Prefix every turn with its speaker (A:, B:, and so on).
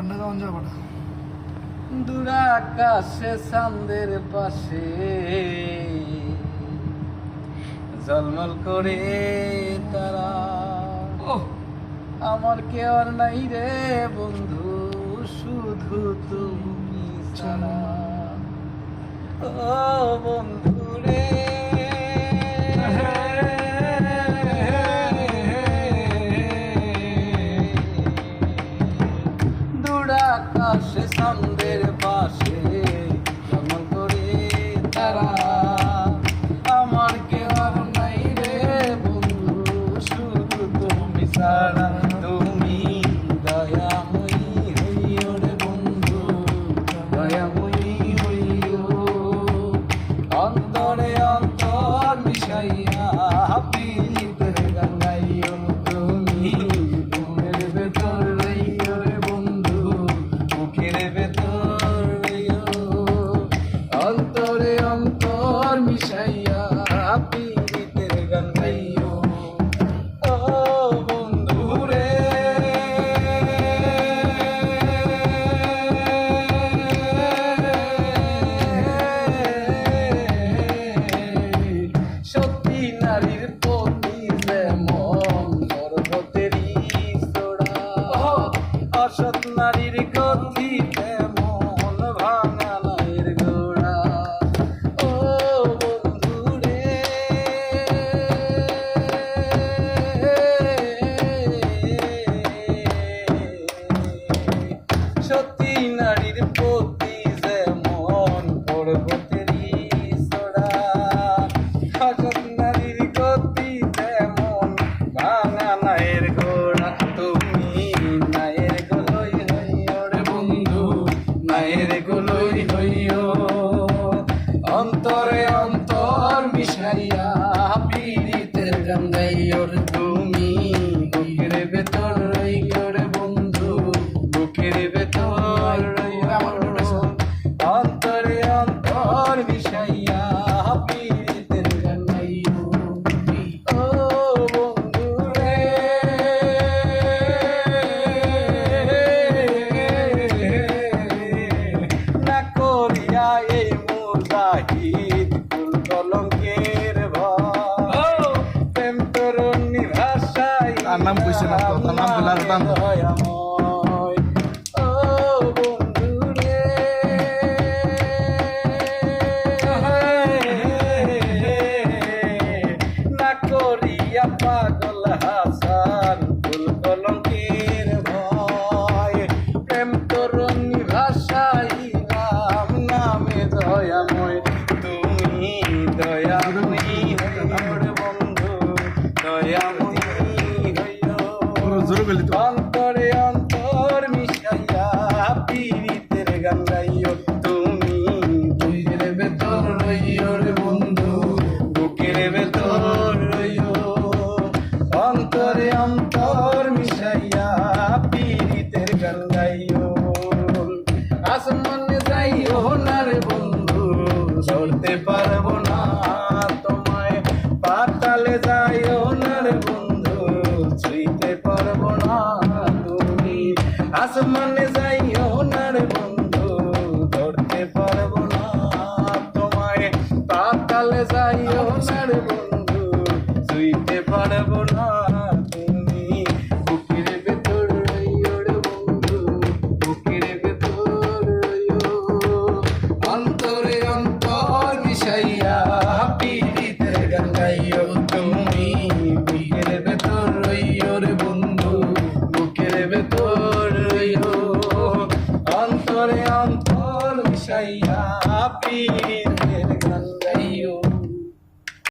A: গানটা গাওয়ান যাবে না
B: দূরা আকাশে চাঁদের পাশে জলমল করে তারা।
A: ও
B: আমার কে আর নাই রে বন্ধু শুধু তুমি ছাড়া। ও বন্ধু তুমি নারীর হইও অন্তরে অন্তর মিশাইয়া পিড়িতে গঙ্গাইও তুমি। বুকের ভেতর রই করে বন্ধু, বুকের ভেতর অন্তরে অন্তর মিশাইয়া
A: তার নাম কইছে না তো, তার নাম কইলে আর টান ধরে।
B: দয়াময়। ও বন্ধু রে না করিয়া পাগল হাসান ফুল ভয় ভাষাই নামে দয়াময় তুমি দয়াময়ী বন্ধু দয়াময়ী
A: পুরো গেলি তো।
B: অন্তরে অন্তর মিশাইয়া পীড়িতের গাঙ্গাইও তুমি। বুকের ভেতর রইও রে বন্ধু। বুকের ভেতর রইও। অন্তরে অন্তর মিশাইয়া পীড়িতের গাঙ্গাইও আসমানে যাইও না রে বন্ধু চলতে পারব পাতালে যাইও না বন্ধু ছুঁইতে পারব না তুমি। বুকের ভেতর বন্ধু, বুকের ভেতর রইও। অন্তরে অন্তর মিশাইয়া পীড়িতের গঙ্গাইও তুমি। বুকের ভেতর বন্ধু, বুকের ভেতর রইও। অন্তরে অন্তর মিশাইয়া পীড়িতের